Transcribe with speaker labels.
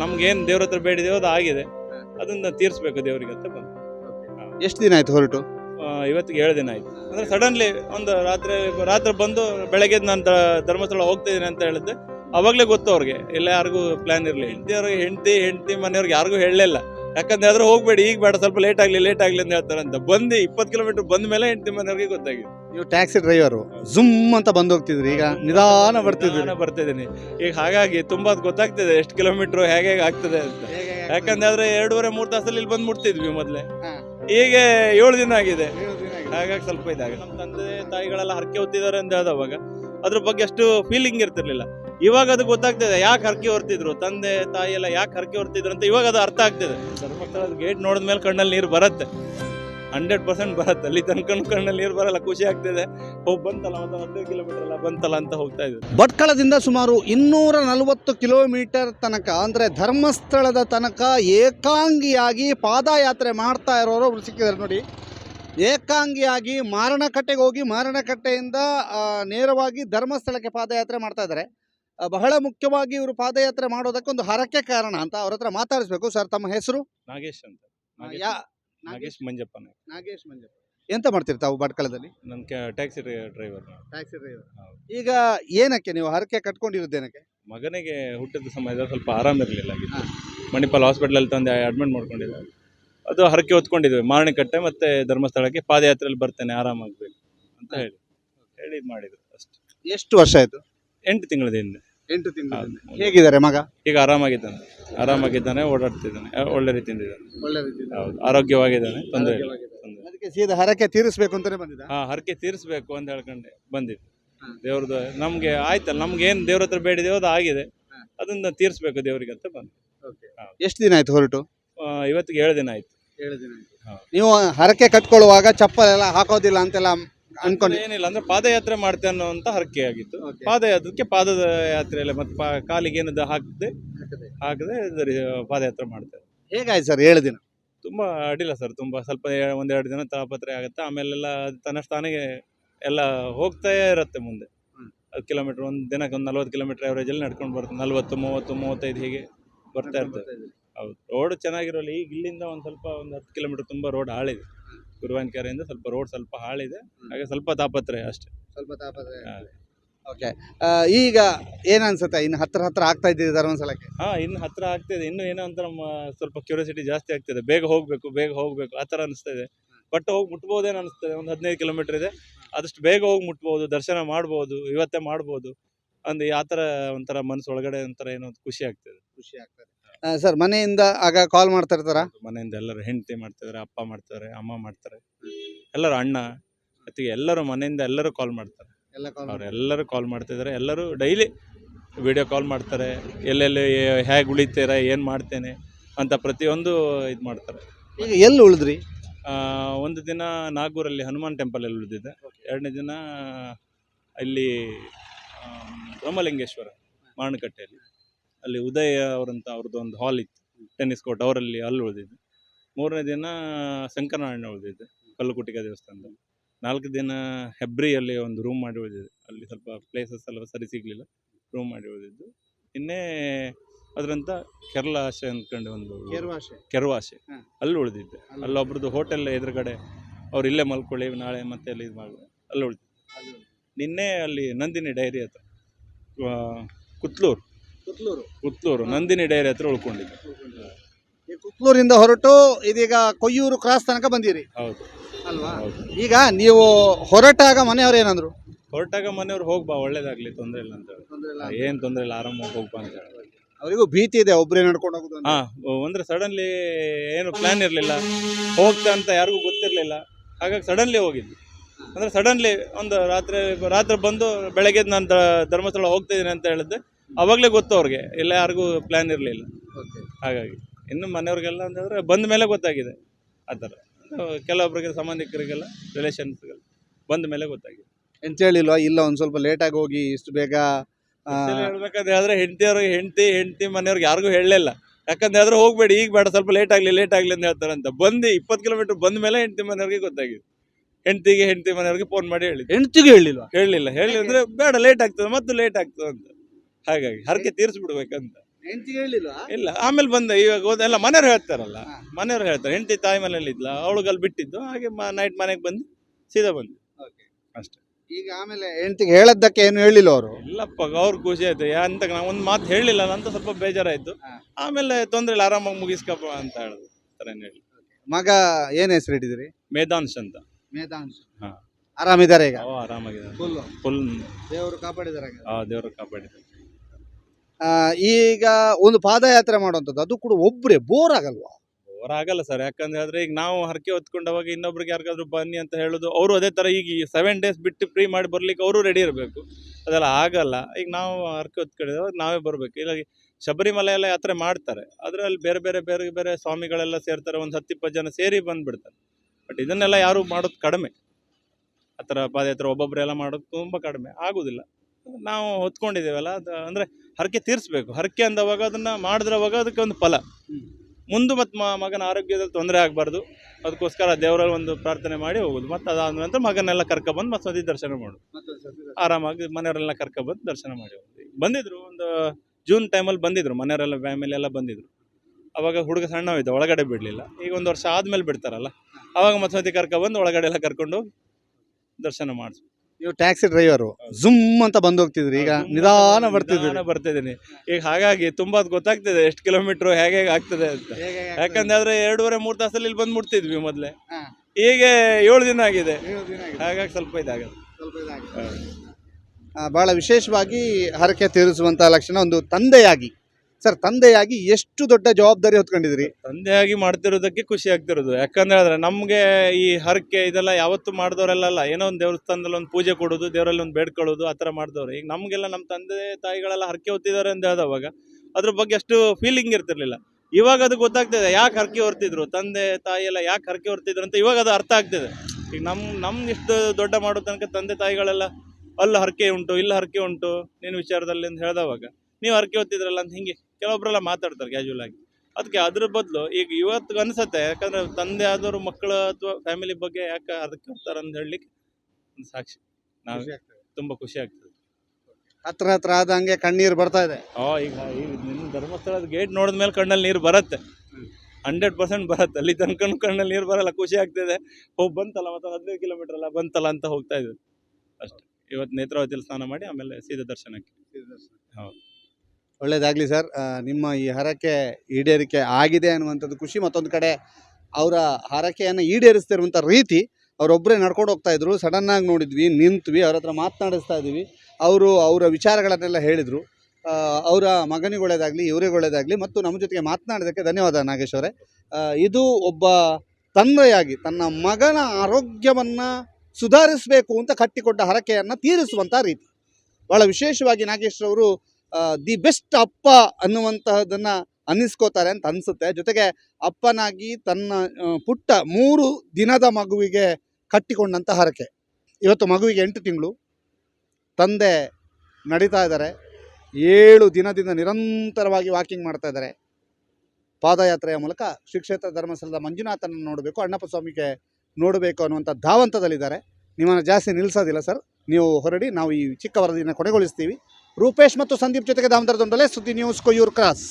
Speaker 1: ನಮ್ಗೇನ್ ದೇವ್ರ ಹತ್ರ ಬೇಡಿದೆಯೋ ಅದು ಆಗಿದೆ. ಅದನ್ನ ತೀರ್ಸ್ಬೇಕು ದೇವರಿಗೆ ಅಂತ ಬಂದು.
Speaker 2: ಎಷ್ಟು ದಿನ ಆಯ್ತು ಹೊರಟು?
Speaker 1: ಆ, ಇವತ್ತಿಗೆ ಏಳು ದಿನ ಆಯ್ತು. ಅಂದ್ರೆ ಸಡನ್ಲಿ ಒಂದು ರಾತ್ರಿ ರಾತ್ರಿ ಬಂದು ಬೆಳಗ್ಗೆ ನಾನು ದ- ಧರ್ಮಸ್ಥಳ ಹೋಗ್ತಿದ್ದೀನಿ ಅಂತ ಹೇಳಿದ್ದೆ ಅವಾಗಲೇ ಗೊತ್ತು ಅವ್ರಿಗೆ ಇಲ್ಲ ಯಾರಿಗೂ ಪ್ಲಾನ್ ಇರಲಿ ಹೆಂಡತಿಯವ್ರಿಗೆ ಹೆಂಡತಿ ಹೆಂಡತಿ ಮನೆಯವ್ರಿಗೆ ಯಾರಿಗೂ ಹೇಳಲಿಲ್ಲ. ಯಾಕಂದ್ರೆ ಆದ್ರೂ ಹೋಗ್ಬೇಡಿ ಈಗ ಬೇಡ ಸ್ವಲ್ಪ ಲೇಟ್ ಆಗ್ಲಿ ಲೇಟ್ ಆಗ್ಲಿ ಅಂತ ಹೇಳ್ತಾರೆ ಅಂತ. ಬಂದು ಇಪ್ಪತ್ತು ಕಿಲೋಮೀಟರ್ ಬಂದ ಮೇಲೆ ಹೆಂಡತಿ ಮನೆಯವ್ರಿಗೆ ಗೊತ್ತಾಗಿದೆ.
Speaker 2: ನೀವು ಟ್ಯಾಕ್ಸಿ ಡ್ರೈವರು ಝುಮ್ ಅಂತ ಬಂದು ಹೋಗ್ತಿದ್ರಿ ಈಗ ನಿಧಾನ ಬರ್ತಿದ್ರು
Speaker 1: ನಾನು ಬರ್ತಿದ್ದೀನಿ. ಈಗ ಹಾಗಾಗಿ ತುಂಬಾ ಗೊತ್ತಾಗ್ತಿದೆ ಎಷ್ಟು ಕಿಲೋಮೀಟರ್ ಹೇಗೆ ಹೇಗೆ ಆಗ್ತದೆ ಅಂತ. ಯಾಕಂದ್ರೆ ಆದ್ರೆ ಎರಡೂವರೆ ಮೂರು ತಾಸಲ್ಲಿ ಇಲ್ಲಿ ಬಂದು ಮುಟ್ತಿದ್ವಿ ಮೊದ್ಲೇ. ಈಗ ಏಳು ದಿನ ಆಗಿದೆ. ಹಾಗಾಗಿ ಸ್ವಲ್ಪ ಇದಾಗ ನಮ್ಮ ತಂದೆ ತಾಯಿಗಳೆಲ್ಲ ಹರಕೆ ಹೊತ್ತಿದ್ದಾರೆ ಅಂತ ಹೇಳಿದವಾಗ ಅದ್ರ ಬಗ್ಗೆ ಅಷ್ಟು ಫೀಲಿಂಗ್ ಇರ್ತಿರ್ಲಿಲ್ಲ. ಇವಾಗ ಅದು ಗೊತ್ತಾಗ್ತಿದೆ ಯಾಕೆ ಹರಕೆ ಹೊರ್ತಿದ್ರು? ತಂದೆ ತಾಯಿ ಎಲ್ಲ ಯಾಕೆ ಹರಕೆ ಹೊರ್ತಿದ್ರು ಅಂತ ಇವಾಗ ಅದು ಅರ್ಥ ಆಗ್ತಿದೆ. ಧರ್ಮಸ್ಥಳದ ಗೇಟ್ ನೋಡಿದ್ಮೇಲೆ ಕಣ್ಣಲ್ಲಿ ನೀರು ಬರುತ್ತೆ. ಹಂಡ್ರೆಡ್ ಪರ್ಸೆಂಟ್ ಬರುತ್ತೆ. ಅಲ್ಲಿ ತನಕ ಕಣ್ಣಲ್ಲಿ ನೀರು ಬರಲ್ಲ ಖುಷಿ ಆಗ್ತಿದೆ. ಹೋಗಿ ಬಂತಲ್ಲ ಒಂದು ಹದಿನೈದು ಕಿಲೋಮೀಟರ್ ಎಲ್ಲ ಬಂತಲ್ಲ ಅಂತ ಹೋಗ್ತಾ ಇದ್ದೀವಿ
Speaker 2: ಭಟ್ಕಳದಿಂದ ಸುಮಾರು ಇನ್ನೂರ ನಲವತ್ತು ಕಿಲೋಮೀಟರ್ ತನಕ ಅಂದರೆ ಧರ್ಮಸ್ಥಳದ ತನಕ ಏಕಾಂಗಿಯಾಗಿ ಪಾದಯಾತ್ರೆ ಮಾಡ್ತಾ ಇರೋರು ಸಿಕ್ಕಿದ್ದಾರೆ ನೋಡಿ. ಏಕಾಂಗಿಯಾಗಿ ಮಾರಣಕಟ್ಟೆಗೆ ಹೋಗಿ ಮಾರಣಕಟ್ಟೆಯಿಂದ ನೇರವಾಗಿ ಧರ್ಮಸ್ಥಳಕ್ಕೆ ಪಾದಯಾತ್ರೆ ಮಾಡ್ತಾ ಇದ್ದಾರೆ. ಬಹಳ ಮುಖ್ಯವಾಗಿ ಇವರು ಪಾದಯಾತ್ರೆ ಮಾಡೋದಕ್ಕೆ ಒಂದು ಹರಕೆ ಕಾರಣ ಅಂತ ಅವ್ರ ಹತ್ರ ಮಾತಾಡಿಸ್ಬೇಕು. ಸರ್ ತಮ್ಮ ಹೆಸರು?
Speaker 1: ನಾಗೇಶ್ ಅಂತ. ನಾಗೇಶ್
Speaker 2: ಮಂಜಪ್ಪ
Speaker 1: ನಾಗೇಶ್ ಮಂಜಪ್ಪನ
Speaker 2: ನಾಗೇಶ್ ಮಂಜಪ್ಪ. ಎಂತ ಮಾಡ್ತೀರಿ ತಾವು ಭಟ್ಕಳದಲ್ಲಿ
Speaker 1: ನನ್ನ ಟ್ಯಾಕ್ಸಿ ಡ್ರೈವರ್.
Speaker 2: Taxi driver.
Speaker 1: ಹೌದು.
Speaker 2: ಈಗ ಏನಕ್ಕೆ ನೀವು ಹರಕೆ ಕಟ್ಕೊಂಡಿರೋದೇನಕ್ಕೆ
Speaker 1: ಮಗನಿಗೆ ಹುಟ್ಟಿದ ಸಮಯದಲ್ಲಿ ಸ್ವಲ್ಪ ಆರಾಮ
Speaker 2: ಇರಲಿಲ್ಲ
Speaker 1: ಮಣಿಪಾಲ್ ಹಾಸ್ಪಿಟಲ್ ತಂದೆ ಅಡ್ಮಿಟ್ ಮಾಡ್ಕೊಂಡಿದ್ದೆ ಅದು ಹರಕೆ ಹೊತ್ಕೊಂಡಿದ್ವಿ. ಮಾರಣಿಕಟ್ಟೆ ಮತ್ತೆ ಧರ್ಮಸ್ಥಳಕ್ಕೆ ಪಾದಯಾತ್ರೆಯಲ್ಲಿ ಬರ್ತೇನೆ ಆರಾಮಾಗಬೇಕು ಅಂತ ಹೇಳಿ. ಹೇಳಿ ಮಾಡಿದ್ರು ಅಷ್ಟೇ.
Speaker 2: ಎಷ್ಟು ವರ್ಷ ಆಯ್ತು?
Speaker 1: ಎಂಟು ತಿಂಗಳಿಂದ ಹಿಂದೆ.
Speaker 2: ಎಂಟು
Speaker 1: ತಿಂಗಳು
Speaker 2: ಹೇಗಿದ್ದಾರೆ ಮಗ?
Speaker 1: ಈಗ ಆರಾಮಾಗಿದ್ದಾನೆ. ಆರಾಮಾಗಿದ್ದಾನೆ ಓಡಾಡ್ತಿದ್ದಾನೆ. ಒಳ್ಳೆ ರೀತಿಯಿಂದ ಇದ್ದಾನೆ
Speaker 2: ಒಳ್ಳೆ
Speaker 1: ಹೌದು ಆರೋಗ್ಯವಾಗಿದ್ದಾನೆ ತೊಂದರೆ ಇಲ್ಲ.
Speaker 2: ಅದಕ್ಕೆ ಸೀದಾ ಹರಕೆ ತೀರಿಸ್ಬೇಕು ಅಂತಾನೆ ಬಂದಿದ್ದ?
Speaker 1: ಹಾ ಹರಕೆ ತೀರಿಸ್ಬೇಕು ಅಂತ ಹೇಳ್ಕೊಂಡೆ ಬಂದಿದ್ದು. ದೇವ್ರದ್ದು ನಮ್ಗೆ ಆಯ್ತಲ್ಲ ನಮ್ಗೆ ಏನ್ ದೇವ್ರ ಹತ್ರ ಬೇಡಿದೆವೋ ಅದು ಆಗಿದೆ. ಅದನ್ನ ತೀರಿಸ್ಬೇಕು ದೇವ್ರಿಗೆ ಅಂತ ಬಂದು
Speaker 2: ಎಷ್ಟು ದಿನ ಆಯ್ತು ಹೊರಟು?
Speaker 1: ಆ, ಇವತ್ತಿಗೆ ಏಳು ದಿನ ಆಯ್ತು.
Speaker 2: ಏಳು ದಿನ
Speaker 1: ಆಯ್ತು.
Speaker 2: ನೀವು ಹರಕೆ ಕಟ್ಕೊಳ್ಳುವಾಗ ಚಪ್ಪಲೆಲ್ಲ ಹಾಕೋದಿಲ್ಲ ಅಂತೆಲ್ಲ ಅನ್ಕೊಂಡು
Speaker 1: ಏನಿಲ್ಲ ಅಂದ್ರೆ ಪಾದಯಾತ್ರೆ ಮಾಡ್ತೇನೆ ಅನ್ನೋಂತ ಹರಕೆ ಆಗಿತ್ತು. ಪಾದಯಾತ್ರಕ್ಕೆ ಪಾದದ ಯಾತ್ರೆಯಲ್ಲಿ ಮತ್ತೆ ಪಾ- ಕಾಲಿಗೆ ಏನದು ಹಾಕದೆ ಹಾಕದೆ. ಪಾದಯಾತ್ರೆ ಮಾಡ್ತೇವೆ
Speaker 2: ಹೇಗಾಯ್ತು ಸರ್ ಏಳು ದಿನ?
Speaker 1: ತುಂಬಾ ಅಡಿಲ್ಲ ಸರ್ ತುಂಬಾ ಸ್ವಲ್ಪ ಎ- ಒಂದೆರಡು ದಿನ ತಾಪತ್ರೆ ಆಗುತ್ತೆ. ಆಮೇಲೆಲ್ಲ ತನ್ನ ಸ್ಥಾನಕ್ಕೆ ಎಲ್ಲ ಹೋಗ್ತಾ ಇರುತ್ತೆ ಮುಂದೆ.
Speaker 2: ಹ್ಮ್.
Speaker 1: ಕಿಲೋಮೀಟರ್ ಒಂದು ದಿನಕ್ಕೆ ಒಂದು ನಲ್ವತ್ತು ಕಿಲೋಮೀಟರ್ ಅವರೇಜಲ್ಲಿ ನಡ್ಕೊಂಡು ಬರ್ತದೆ ನಲ್ವತ್ತು ಮೂವತ್ತು ಮೂವತ್ತೈದು ಹೀಗೆ ಬರ್ತಾ ಇರ್ತದೆ. ಹೌದು ರೋಡ್ ಚೆನ್ನಾಗಿರೋಲ್ಲ. ಈಗ ಇಲ್ಲಿಂದ ಒಂದು ಸ್ವಲ್ಪ ಒಂದು ಹತ್ತು ಕಿಲೋಮೀಟರ್ ತುಂಬಾ ರೋಡ್ ಹಾಳಿದೆ ಗುರುವಾನ್ಕೆರೆಯಿಂದ ಸ್ವಲ್ಪ ರೋಡ್ ಸ್ವಲ್ಪ ಹಾಳಿದೆ. ಹಾಗೆ ಸ್ವಲ್ಪ ತಾಪತ್ರಯ ಅಷ್ಟೇ.
Speaker 2: ಸ್ವಲ್ಪ ತಾಪತ್ರೆ
Speaker 1: ಹಾ.
Speaker 2: ಓಕೆ ಈಗ ಏನ್ ಅನ್ಸುತ್ತೆ? ಇನ್ನು ಹತ್ರ ಹತ್ರ ಆಗ್ತಾ ಇದ್ದೀವಿ ಧರ್ಮಸ್ಥಳಕ್ಕೆ?
Speaker 1: ಹಾ ಇನ್ನು ಹತ್ರ ಆಗ್ತಿದೆ ಇನ್ನು ಏನೋ ಅಂತ ನಮ್ಮ ಸ್ವಲ್ಪ ಕ್ಯೂರಿಯಾಸಿಟಿ ಜಾಸ್ತಿ ಆಗ್ತಿದೆ ಬೇಗ ಹೋಗ್ಬೇಕು ಬೇಗ ಹೋಗ್ಬೇಕು. ಆ ಥರ ಅನಿಸ್ತಾ ಇದೆ. ಬಟ್ ಹೋಗಿ ಮುಟ್ಬೋದೇನೋ ಅನಿಸ್ತದೆ ಒಂದು ಹದಿನೈದು ಕಿಲೋಮೀಟರ್ ಇದೆ. ಆದಷ್ಟು ಬೇಗ ಹೋಗಿ ಮುಟ್ಬೋದು ದರ್ಶನ ಮಾಡ್ಬೋದು ಇವತ್ತೇ ಮಾಡ್ಬೋದು. ಒಂದು ಆ ಥರ ಒಂಥರ ಮನಸ್ಸು ಒಳಗಡೆ ಒಂಥರ ಏನೋ ಒಂದು ಖುಷಿ ಆಗ್ತದೆ
Speaker 2: ಖುಷಿ ಆಗ್ತದೆ ಸರ್ ಮನೆಯಿಂದ ಆಗ ಕಾಲ್ ಮಾಡ್ತಾ ಇರ್ತಾರ
Speaker 1: ಮನೆಯಿಂದ ಎಲ್ಲರೂ ಹೆಂಡತಿ ಮಾಡ್ತಿದ್ದಾರೆ ಅಪ್ಪ ಮಾಡ್ತಾರೆ ಅಮ್ಮ ಮಾಡ್ತಾರೆ ಎಲ್ಲರೂ ಅಣ್ಣ ಅತ್ತಿಗೆ ಎಲ್ಲರೂ ಮನೆಯಿಂದ ಎಲ್ಲರೂ ಕಾಲ್ ಮಾಡ್ತಾರೆ.
Speaker 2: ಎಲ್ಲ ಕಾಲ್
Speaker 1: ಅವರೆಲ್ಲರೂ ಕಾಲ್ ಮಾಡ್ತಿದ್ದಾರೆ ಎಲ್ಲರೂ ಡೈಲಿ ವಿಡಿಯೋ ಕಾಲ್ ಮಾಡ್ತಾರೆ ಎಲ್ಲೆಲ್ಲಿ ಹೇಗೆ ಉಳಿತೀರಾ ಏನು ಮಾಡ್ತೇನೆ ಅಂತ ಪ್ರತಿಯೊಂದು ಇದು ಮಾಡ್ತಾರೆ.
Speaker 2: ಈಗ ಎಲ್ಲಿ ಉಳಿದ್ರಿ?
Speaker 1: ಆ, ಒಂದು ದಿನ ನಾಗೂರಲ್ಲಿ ಹನುಮಾನ್ ಟೆಂಪಲಲ್ಲಿ ಉಳಿದಿದ್ದೆ ಎರಡನೇ ದಿನ ಅಲ್ಲಿ ಬ್ರಹ್ಮಲಿಂಗೇಶ್ವರ ರಾಮಲಿಂಗೇಶ್ವರ ಮಾರಣಕಟ್ಟೆಯಲ್ಲಿ ಅಲ್ಲಿ ಉದಯ ಅವರಂತ ಅವ್ರದ್ದು ಒಂದು ಹಾಲ್ ಇತ್ತು. ಟೆನ್ನಿಸ್ ಕೋರ್ಟ್ ಅವರಲ್ಲಿ ಅಲ್ಲಿ ಉಳಿದಿದ್ದೆ. ಮೂರನೇ ದಿನ ಶಂಕರನಾರಾಯಣ ಉಳಿದಿದ್ದೆ ಕಲ್ಲುಕುಟಿಕ ದೇವಸ್ಥಾನದಲ್ಲಿ. ನಾಲ್ಕು ದಿನ ಹೆಬ್ರಿಯಲ್ಲಿ ಒಂದು ರೂಮ್ ಮಾಡಿ ಉಳಿದಿದೆ ಅಲ್ಲಿ ಸ್ವಲ್ಪ ಪ್ಲೇಸಸ್ ಎಲ್ಲ ಸರಿ ಸಿಗಲಿಲ್ಲ ರೂಮ್ ಮಾಡಿ ಉಳಿದಿದ್ದು. ಇನ್ನೇ ಅದರಂತ ಕೆರಳ ಆಶೆ ಅಂದ್ಕೊಂಡು ಒಂದು ಕೆರವಾಶೆ. ಅಲ್ಲಿ ಉಳಿದಿದ್ದೆ.
Speaker 2: ಅಲ್ಲಿ.
Speaker 1: ಅಲ್ಲೊಬ್ರದ್ದು ಹೋಟೆಲ್ ಎದುರುಗಡೆ ಅವ್ರು ಇಲ್ಲೇ ಮಲ್ಕೊಳ್ಳಿ ನಾಳೆ ಮತ್ತೆ ಅಲ್ಲಿ ಇದು ಮಾಡಿ ಅಲ್ಲಿ ಉಳಿದಿದ್ದೆ. ನಿನ್ನೆ ಅಲ್ಲಿ ನಂದಿನಿ ಡೈರಿ ಹತ್ರ ಕುತ್ಲೂರು.
Speaker 2: ಕುತ್ಲೂರು?
Speaker 1: ಕುತ್ಲೂರು ನಂದಿನಿ ಡೈರಿ ಹತ್ರ ಉಳ್ಕೊಂಡಿದ್ದೆ.
Speaker 2: ಈ ಕುತ್ಲೂರಿಂದ ಹೊರಟು ಇದೀಗ ಕೊಯ್ಯೂರು ಕ್ರಾಸ್ ತನಕ ಬಂದಿರಿ.
Speaker 1: ಹೌದು.
Speaker 2: ಅಲ್ವಾ?
Speaker 1: ಹೌದು.
Speaker 2: ಈಗ ನೀವು ಹೊರಟಾಗ ಮನೆಯವ್ರು ಏನಂದ್ರು?
Speaker 1: ಹೊರಟಾಗ ಮನೆಯವ್ರು ಹೋಗ್ಬಾ ಒಳ್ಳೇದಾಗ್ಲಿ ತೊಂದರೆ ಇಲ್ಲ ಅಂತ ಹೇಳಿ. ಏನು ತೊಂದರೆ ಇಲ್ಲ ಆರಾಮಾಗಿ ಹೋಗ್ಬಾ ಅಂತ ಹೇಳಿ.
Speaker 2: ಅವರಿಗೂ ಭೀತಿ ಇದೆ ಒಬ್ಬರೇ ನಡ್ಕೊಂಡು ಹೋಗುದು ಅಂತ.
Speaker 1: ಹಾ ಅಂದ್ರೆ ಸಡನ್ಲಿ ಏನು ಪ್ಲಾನ್ ಇರಲಿಲ್ಲ. ಹೋಗ್ತಾ ಅಂತ ಯಾರಿಗೂ ಗೊತ್ತಿರಲಿಲ್ಲ. ಹಾಗಾಗಿ ಸಡನ್ಲಿ ಹೋಗಿದ್ವಿ. ಅಂದ್ರೆ ಸಡನ್ಲಿ ಒಂದು ರಾತ್ರಿ ರಾತ್ರಿ ಬಂದು ಬೆಳಗ್ಗೆ ನಾನು ಧರ್ಮಸ್ಥಳ ಹೋಗ್ತಿದ್ದೀನಿ ಅಂತ ಹೇಳಿದ್ದೆ. ಅವಾಗಲೇ ಗೊತ್ತು ಅವ್ರಿಗೆ. ಇಲ್ಲ ಯಾರಿಗೂ ಪ್ಲಾನ್ ಇರಲಿಲ್ಲ. ಹಾಗಾಗಿ. ಇನ್ನು ಮನೆಯವ್ರಿಗೆಲ್ಲ ಅಂತಂದರೆ ಬಂದ ಮೇಲೆ ಗೊತ್ತಾಗಿದೆ. ಆ ಥರ. ಕೆಲವೊಬ್ಬರಿಗೆ ಸಂಬಂಧಿಕರಿಗೆಲ್ಲ ರಿಲೇಷನ್ಸ್ಗೆಲ್ಲ ಬಂದ ಮೇಲೆ ಗೊತ್ತಾಗಿದೆ.
Speaker 2: ಎಂತ ಹೇಳಿಲ್ವಾ? ಇಲ್ಲ ಒಂದು ಸ್ವಲ್ಪ ಲೇಟಾಗಿ ಹೋಗಿ ಇಷ್ಟು ಬೇಗ ಹೇಳ್ಬೇಕಂತ
Speaker 1: ಹೇಳಿದ್ರೆ ಹೇಳ್ಬೇಕಾದ್ರೆ ಆದ್ರೆ ಹೆಂಡತಿಯವ್ರಿಗೆ ಹೆಂಡತಿ ಹೆಂಡತಿ ಮನೆಯವ್ರಿಗೆ ಯಾರಿಗೂ ಹೇಳಲಿಲ್ಲ. ಯಾಕಂದ್ರೆ ಆದ್ರೆ ಹೋಗ್ಬೇಡಿ ಈಗ ಬೇಡ ಸ್ವಲ್ಪ ಲೇಟ್ ಆಗಲಿ ಲೇಟ್ ಆಗಲಿ ಅಂತ ಹೇಳ್ತಾರೆ ಅಂತ. ಬಂದು ಇಪ್ಪತ್ತು ಕಿಲೋಮೀಟರ್ ಬಂದ ಮೇಲೆ ಹೆಂಡತಿ ಮನೆಯವ್ರಿಗೆ ಗೊತ್ತಾಗಿದೆ. ಹೆಂಡತಿಗೆ ಹೆಂಡತಿ ಮನೆಯವ್ರಿಗೆ ಫೋನ್ ಮಾಡಿ ಹೇಳಿ
Speaker 2: ಹೆಂಡತಿಗೆ ಹೇಳಿಲ್ಲ.
Speaker 1: ಹೇಳಲಿಲ್ಲ ಹೇಳಿ ಅಂದ್ರೆ ಬೇಡ ಲೇಟ್ ಆಗ್ತದೆ ಮತ್ತು ಲೇಟ್ ಆಗ್ತದೆ ಅಂತ. ಹಾಗಾಗಿ ಹರಕೆ ತೀರಿಸ್ಬಿಡ್ಬೇಕಂತ. ಇಲ್ಲ ಆಮೇಲೆ ಬಂದೆ ಇವಾಗ ಎಲ್ಲ ಮನೆಯವ್ರು ಹೇಳ್ತಾರಲ್ಲ. ಮನೆಯವ್ರು ಹೇಳ್ತಾರೆ ಹೆಂಡತಿ ತಾಯಿ ಮನೇಲಿ ಇದ್ಲ? ಅವಳಿಗೆ ಅಲ್ಲಿ ಬಿಟ್ಟಿದ್ದು ಹಾಗೆ ನೈಟ್ ಮನೆಗೆ ಬಂದು ಸೀದಾ ಬಂದು ಅಷ್ಟೇ.
Speaker 2: ಈಗ ಆಮೇಲೆ ಹೆಂಡತಿಗೆ ಹೇಳದ್ದಕ್ಕೆ ಏನು ಹೇಳಿಲ್ಲ ಅವರು?
Speaker 1: ಇಲ್ಲಪ್ಪ ಅವ್ರಿಗೆ ಖುಷಿ ಆಯ್ತು. ಅಂತ ನಾವು ಒಂದು ಮಾತು ಹೇಳಿಲ್ಲ ಅಂತ ಸ್ವಲ್ಪ ಬೇಜಾರಾಯ್ತು. ಆಮೇಲೆ ತೊಂದ್ರೆ ಇಲ್ಲ ಆರಾಮಾಗಿ ಮುಗಿಸ್ಕಪ್ಪ ಅಂತ ಹೇಳಿದ್ರು ಹೇಳಿ
Speaker 2: ಮಗ ಏನು ಹೆಸರು ಇಟ್ಟಿದ್ರಿ
Speaker 1: ಮೇಧಾಂಶ್ ಅಂತ.
Speaker 2: ಮೇಧಾಂಶ್.
Speaker 1: ಹಾ.
Speaker 2: ಆರಾಮಿದ್ದಾರೆ ಈಗ?
Speaker 1: ಓ ಆರಾಮಾಗಿದೆ
Speaker 2: ಫುಲ್
Speaker 1: ಫುಲ್
Speaker 2: ದೇವರು ಕಾಪಾಡಿದ್ದಾರೆ
Speaker 1: ಹಾ ದೇವರು ಕಾಪಾಡಿದ್ರು.
Speaker 2: ಈಗ ಒಂದು ಪಾದಯಾತ್ರೆ ಮಾಡುವಂಥದ್ದು, ಅದು ಕೂಡ ಒಬ್ಬರೇ ಬೋರ್ ಆಗಲ್ವಾ?
Speaker 1: ಬೋರ್ ಆಗಲ್ಲ ಸರ್ ಯಾಕಂದ್ರೆ ಆದ್ರೆ ಈಗ ನಾವು ಹರಕೆ ಹೊತ್ಕೊಂಡವಾಗ ಇನ್ನೊಬ್ರಿಗೆ ಯಾರಿಗಾದ್ರೂ ಬನ್ನಿ ಅಂತ ಹೇಳೋದು, ಅವರು ಅದೇ ತರ ಈಗ ಸೆವೆನ್ ಡೇಸ್ ಬಿಟ್ಟು ಫ್ರೀ ಮಾಡಿ ಬರ್ಲಿಕ್ಕೆ ಅವರು ರೆಡಿ ಇರಬೇಕು. ಅದೆಲ್ಲ ಆಗಲ್ಲ. ಈಗ ನಾವು ಹರಕೆ ಹೊತ್ಕೊಂಡಿದಾಗ ನಾವೇ ಬರಬೇಕು. ಇಲ್ಲ ಶಬರಿಮಲೆ ಎಲ್ಲ ಯಾತ್ರೆ ಮಾಡ್ತಾರೆ. ಅದ್ರಲ್ಲಿ ಬೇರೆ ಬೇರೆ ಬೇರೆ ಬೇರೆ ಸ್ವಾಮಿಗಳೆಲ್ಲ ಸೇರ್ತಾರೆ, ಒಂದು ಹತ್ತು ಇಪ್ಪತ್ತು ಜನ ಸೇರಿ ಬಂದುಬಿಡ್ತಾರೆ. ಬಟ್ ಇದನ್ನೆಲ್ಲ ಯಾರು ಮಾಡೋದು ಕಡಿಮೆ. ಆ ಥರ ಪಾದಯಾತ್ರೆ ಒಬ್ಬೊಬ್ಬರೆಲ್ಲ ಮಾಡೋದು ತುಂಬ ಕಡಿಮೆ. ಆಗುದಿಲ್ಲ. ನಾವು ಹೊತ್ಕೊಂಡಿದ್ದೇವಲ್ಲ, ಅದು ಅಂದರೆ ಹರಕೆ ತೀರಿಸ್ಬೇಕು. ಹರಕೆ ಅಂದವಾಗ ಅದನ್ನು ಮಾಡಿದ್ರವಾಗ ಅದಕ್ಕೆ ಒಂದು ಫಲ. ಮುಂದೆ ಮತ್ತು ಮಗನ ಆರೋಗ್ಯದಲ್ಲಿ ತೊಂದರೆ ಆಗಬಾರ್ದು. ಅದಕ್ಕೋಸ್ಕರ ದೇವರಲ್ಲಿ ಒಂದು ಪ್ರಾರ್ಥನೆ ಮಾಡಿ ಹೋಗೋದು. ಮತ್ತು ಅದಾದ ನಂತರ ಮಗನೆಲ್ಲ ಕರ್ಕೊಬಂದು ಸತಿ ದರ್ಶನ ಮಾಡು ಆರಾಮಾಗಿ ಮನೆಯವರೆಲ್ಲ ಕರ್ಕೊಬಂದು ದರ್ಶನ ಮಾಡಿ ಹೋಗಿ ಬಂದಿದ್ದರು ಒಂದು ಜೂನ್ ಟೈಮಲ್ಲಿ ಬಂದಿದ್ದರು ಮನೆಯವರೆಲ್ಲ ಫ್ಯಾಮಿಲಿ ಎಲ್ಲ ಬಂದಿದ್ದರು ಅವಾಗ ಹುಡುಗ ಸಣ್ಣವಿದ್ದ ಒಳಗಡೆ ಬಿಡಲಿಲ್ಲ. ಈಗ ಒಂದು ವರ್ಷ ಆದಮೇಲೆ ಬಿಡ್ತಾರಲ್ಲ. ಅವಾಗ ಮತ್ತೆ ಸತಿ ಕರ್ಕೊಬಂದು ಒಳಗಡೆ ಎಲ್ಲ ಕರ್ಕೊಂಡು ದರ್ಶನ ಮಾಡಿಸಿ.
Speaker 2: ನೀವು ಟ್ಯಾಕ್ಸಿ ಡ್ರೈವರು ಝುಮ್ ಅಂತ ಬಂದು ಹೋಗ್ತಿದ್ರಿ. ಈಗ ನಿಧಾನ ಬರ್ತಿದ್ರಿ
Speaker 1: ಬರ್ತಿದ್ದೀನಿ. ಈಗ ಹಾಗಾಗಿ ತುಂಬಾ ಗೊತ್ತಾಗ್ತಿದೆ ಎಷ್ಟು ಕಿಲೋಮೀಟರ್ ಹೇಗೆ ಹೇಗೆ ಆಗ್ತದೆ ಅಂತ. ಯಾಕಂದ್ರೆ ಆದ್ರೆ ಎರಡೂವರೆ ಮೂರು ತಾಸಲ್ಲಿ ಇಲ್ಲಿ ಬಂದು ಮುಟ್ತಿದ್ವಿ ಮೊದಲೇ. ಈಗ ಏಳು ದಿನ ಆಗಿದೆ. ಹಾಗಾಗಿ ಸ್ವಲ್ಪ ಇದಾಗ
Speaker 2: ಆ, ಬಹಳ ವಿಶೇಷವಾಗಿ ಹರಕೆ ತೀರಿಸುವಂತ ಲಕ್ಷಣ ಒಂದು ತಂದೆಯಾಗಿ ಸರ್, ತಂದೆಯಾಗಿ ಎಷ್ಟು ದೊಡ್ಡ ಜವಾಬ್ದಾರಿ ಹೊತ್ಕೊಂಡಿದ್ರಿ
Speaker 1: ತಂದೆಯಾಗಿ ಮಾಡ್ತಿರೋದಕ್ಕೆ ಖುಷಿ ಆಗ್ತಿರೋದು. ಯಾಕಂದ್ರೆ ಆದ್ರೆ ನಮ್ಗೆ ಈ ಹರಕೆ ಇದೆಲ್ಲ ಯಾವತ್ತು ಮಾಡಿದವರೆಲ್ಲ ಏನೋ ಒಂದು ದೇವಸ್ಥಾನದಲ್ಲಿ ಒಂದು ಪೂಜೆ ಕೊಡೋದು, ದೇವರಲ್ಲಿ ಒಂದು ಬೇಡ್ಕೊಳ್ಳೋದು, ಆ ಥರ ಮಾಡಿದವ್ರು. ಈಗ ನಮಗೆಲ್ಲ ನಮ್ಮ ತಂದೆ ತಾಯಿಗಳೆಲ್ಲ ಹರಕೆ ಹೊತ್ತಿದ್ದಾರೆ ಅಂತ ಹೇಳಿದವಾಗ ಅದ್ರ ಬಗ್ಗೆ ಅಷ್ಟು ಫೀಲಿಂಗ್ ಇರ್ತಿರ್ಲಿಲ್ಲ. ಇವಾಗ ಅದು ಗೊತ್ತಾಗ್ತಿದೆ ಯಾಕೆ ಹರಕೆ ಹೊರ್ತಿದ್ರು? ತಂದೆ, ತಾಯಿ ಎಲ್ಲ ಯಾಕೆ ಹರಕೆ ಹೊರ್ತಿದ್ರು ಅಂತ ಇವಾಗ ಅದು ಅರ್ಥ ಆಗ್ತಿದೆ ಈಗ ನಮ್ ನಮ್ಗೆ ಇಷ್ಟು ದೊಡ್ಡ ಮಾಡೋ ತನಕ ತಂದೆ ತಾಯಿಗಳೆಲ್ಲ ಅಲ್ಲಿ ಹರಕೆ ಉಂಟು, ಇಲ್ಲಿ ಹರಕೆ ಉಂಟು ನಿನ್ನ ವಿಚಾರದಲ್ಲಿ ಅಂತ ಹೇಳಿದವಾಗ, ನೀವು ಹರಕೆ ಹೊತ್ತಿದ್ರಲ್ಲ ಅಂತ ಹಿಂಗೆ ಕೆಲವೊಬ್ರೆಲ್ಲ ಮಾತಾಡ್ತಾರೆ ಕ್ಯಾಶುವಲ್ ಆಗಿ. ಅದಕ್ಕೆ ಅದ್ರ ಬದಲು ಈಗ ಇವತ್ತು ಅನ್ಸತ್ತೆ ಯಾಕಂದ್ರೆ ತಂದೆ ಆದವರು ಮಕ್ಕಳು ಅಥವಾ ಫ್ಯಾಮಿಲಿ ಬಗ್ಗೆ ಯಾಕೆ ಅದಕ್ಕೆ ಇರ್ತಾರೆ ಅಂತ ಹೇಳಲಿಕ್ಕೆ ಒಂದು ಸಾಕ್ಷಿ. ನಾವು ತುಂಬಾ ಖುಷಿ ಆಗ್ತದೆ.
Speaker 2: ಹತ್ರ ಹತ್ರ ಆದಂಗೆ ಕಣ್ಣೀರು ಬರ್ತಾ ಇದೆ.
Speaker 1: ಓ ಈಗ ಈಗ ನಿಮ್ಮ ಧರ್ಮಸ್ಥಳದ ಗೇಟ್ ನೋಡಿದ ಮೇಲೆ ಕಣ್ಣಲ್ಲಿ ನೀರು ಬರುತ್ತೆ. ಹಂಡ್ರೆಡ್ ಪರ್ಸೆಂಟ್ ಬರುತ್ತೆ. ಅಲ್ಲಿ ತನಕ ಕಣ್ಣಲ್ಲಿ ನೀರು ಬರಲ್ಲ. ಖುಷಿ ಆಗ್ತಿದೆ. ಹೋಗಿ ಬಂತಲ್ಲ ಮತ್ತೆ ಹದಿನೈದು ಕಿಲೋಮೀಟರ್ ಅಲ್ಲ ಬಂತಲ್ಲ ಅಂತ ಹೋಗ್ತಾ ಇದ್ದೀವಿ ಅಷ್ಟೇ. ಇವತ್ತು ನೇತ್ರಾವತಿಯಲ್ಲಿ ಸ್ನಾನ ಮಾಡಿ ಆಮೇಲೆ ಸೀದಾ ದರ್ಶನಕ್ಕೆ. ಹೌದು.
Speaker 2: ಒಳ್ಳೇದಾಗ್ಲಿ ಸರ್. ನಿಮ್ಮ ಈ ಹರಕೆ ಈಡೇರಿಕೆ ಆಗಿದೆ ಅನ್ನುವಂಥದ್ದು ಖುಷಿ. ಮತ್ತೊಂದು ಕಡೆ ಅವರ ಹರಕೆಯನ್ನು ಈಡೇರಿಸ್ತಿರುವಂಥ ರೀತಿ ಅವರೊಬ್ಬರೇ ನಡ್ಕೊಂಡು ಹೋಗ್ತಾ ಇದ್ರು. ಸಡನ್ನಾಗಿ ನೋಡಿದ್ವಿ, ನಿಂತ್ವಿ, ಅವ್ರ ಹತ್ರ ಮಾತನಾಡಿಸ್ತಾ ಇದ್ವಿ. ಅವರು ಅವರ ವಿಚಾರಗಳನ್ನೆಲ್ಲ ಹೇಳಿದರು. ಅವರ ಮಗನಿಗೆ ಒಳ್ಳೇದಾಗಲಿ, ಇವರಿಗೆ ಒಳ್ಳೇದಾಗಲಿ ಮತ್ತು ನಮ್ಮ ಜೊತೆಗೆ ಮಾತನಾಡೋದಕ್ಕೆ ಧನ್ಯವಾದ ನಾಗೇಶ್ ಅವರೇ. ಇದು ಒಬ್ಬ ತಂದೆಯಾಗಿ ತನ್ನ ಮಗನ ಆರೋಗ್ಯವನ್ನು ಸುಧಾರಿಸಬೇಕು ಅಂತ ಕಟ್ಟಿಕೊಟ್ಟ ಹರಕೆಯನ್ನು ತೀರಿಸುವಂಥ ರೀತಿ. ಭಾಳ ವಿಶೇಷವಾಗಿ ನಾಗೇಶ್ ಅವರು ದಿ ಬೆಸ್ಟ್ ಅಪ್ಪ ಅನ್ನುವಂತಹದನ್ನ ಅನ್ನಿಸ್ಕೋತಾರೆ ಅಂತ ಅನಿಸುತ್ತೆ. ಜೊತೆಗೆ ಅಪ್ಪನಾಗಿ ತನ್ನ ಪುಟ್ಟ ಮೂರು ದಿನದ ಮಗುವಿಗೆ ಕಟ್ಟಿಕೊಂಡಂಥ ಹರಕೆ. ಇವತ್ತು ಮಗುವಿಗೆ ಎಂಟು ತಿಂಗಳು. ತಂದೆ ನಡೀತಾ ಇದ್ದಾರೆ. ಏಳು ದಿನದಿಂದ ನಿರಂತರವಾಗಿ ವಾಕಿಂಗ್ ಮಾಡ್ತಾ ಇದ್ದಾರೆ. ಪಾದಯಾತ್ರೆಯ ಮೂಲಕ ಶ್ರೀ ಕ್ಷೇತ್ರ ಧರ್ಮಸ್ಥಳದ ಮಂಜುನಾಥನ ನೋಡಬೇಕು ಅಣ್ಣಪ್ಪ ಸ್ವಾಮಿಗೆ ನೋಡಬೇಕು ಅನ್ನುವಂಥ ಧಾವಂತದಲ್ಲಿದ್ದಾರೆ. ನಿಮ್ಮನ್ನು ಜಾಸ್ತಿ ನಿಲ್ಲಿಸೋದಿಲ್ಲ ಸರ್. ನೀವು ಹೊರಡಿ, ನಾವು ಈ ಚಿಕ್ಕ ವರದಿಯನ್ನು ಕೊನೆಗೊಳಿಸ್ತೀವಿ. ರೂಪೇಶ್ ಮತ್ತು ಸಂದೀಪ್ ಜೊತೆಗೆ ದಾಮೋದರ ದೊಂಡಲೆ ಸುದ್ದಿ ನ್ಯೂಸ್ ಕೊಯ್ಯೂರು ಕ್ರಾಸ್.